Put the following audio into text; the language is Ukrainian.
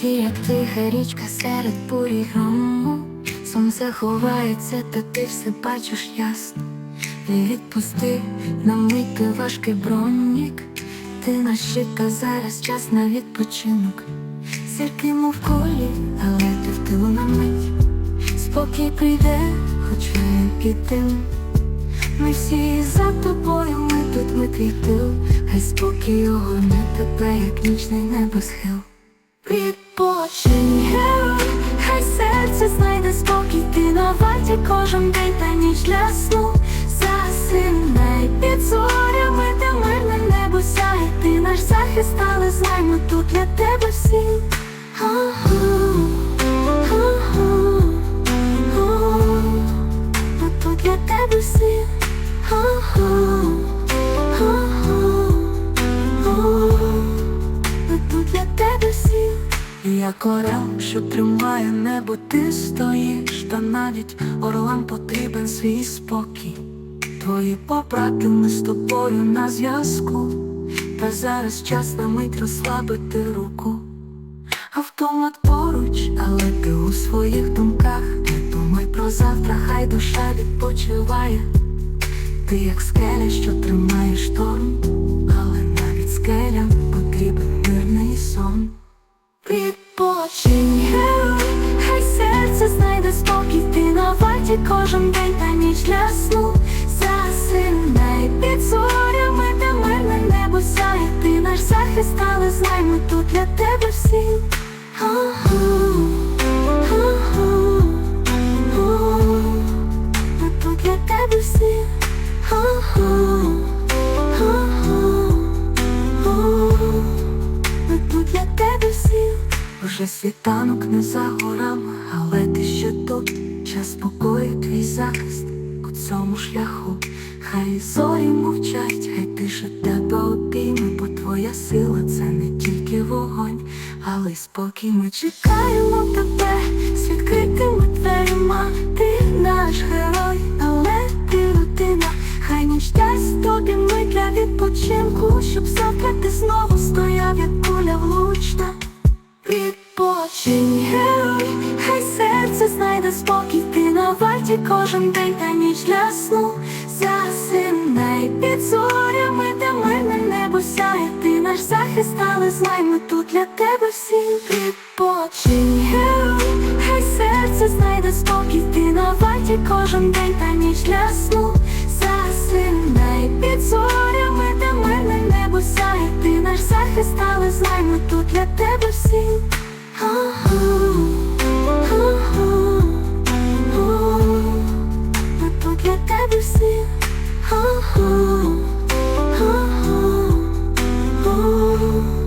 Ті, як тиха річка серед бурі грому. Сонце ховається, та ти все бачиш ясно. Відпусти на мить ти важкий бронік. Ти наш щит, зараз час на відпочинок. Зірки мов колі, але ти в тилу на мить. Спокій прийде, хоч під тил Ми всі за тобою, ми тут, ми твій тил. Хай спокій огоне тебе, як нічний небосхил. Відпочинь, герой, хай серце знайде спокій, ти на варті кожен день та ніч для сну. Засинай під зорями, де мирне небо сяє, ти наш захист, але знай, ми тут для тебе Тут для тебе всі. Я корал, що тримає небо, ти стоїш, та навіть орлам потрібен свій спокій. Твої побратими з тобою на зв'язку, та зараз час на мить розслабити руку. Автомат поруч, але ти у своїх думках. Думай про завтра, хай душа відпочиває. Ти як скеля, що тримає шторм, але навіть скелям потрібен мирний сон. Відпочинь, хай серце знайде спокій, ти на варті кожен день та ніч для сну Засинай під зорями, де мирне небо сяє, ти наш захист, але знай, тут для тебе всі. Уже світанок не за горами, але ти ще тут. Час спокою, твій захист у цьому шляху. Хай зорі мовчать, хай тише тебе обійме, бо твоя сила це не тільки вогонь, але й спокій. Ми чекаємо тебе з відкритими дверима. Завтра ти знову стояв, як куля влучна. Відпочинь, герой, хай серце знайде спокій, ти на варті кожен день та ніч для сну. Засинай під зорями, де мирне небо сяє, ти наш захист, але знай, ми тут для тебе всі. Відпочинь, герой, хай серце знайде спокій, ти на варті кожен день та ніч для сну. Засинай під зорями, ти стала знаймо тут для тебе всім. Ми тут для тебе всім. Oh, oh, oh, oh.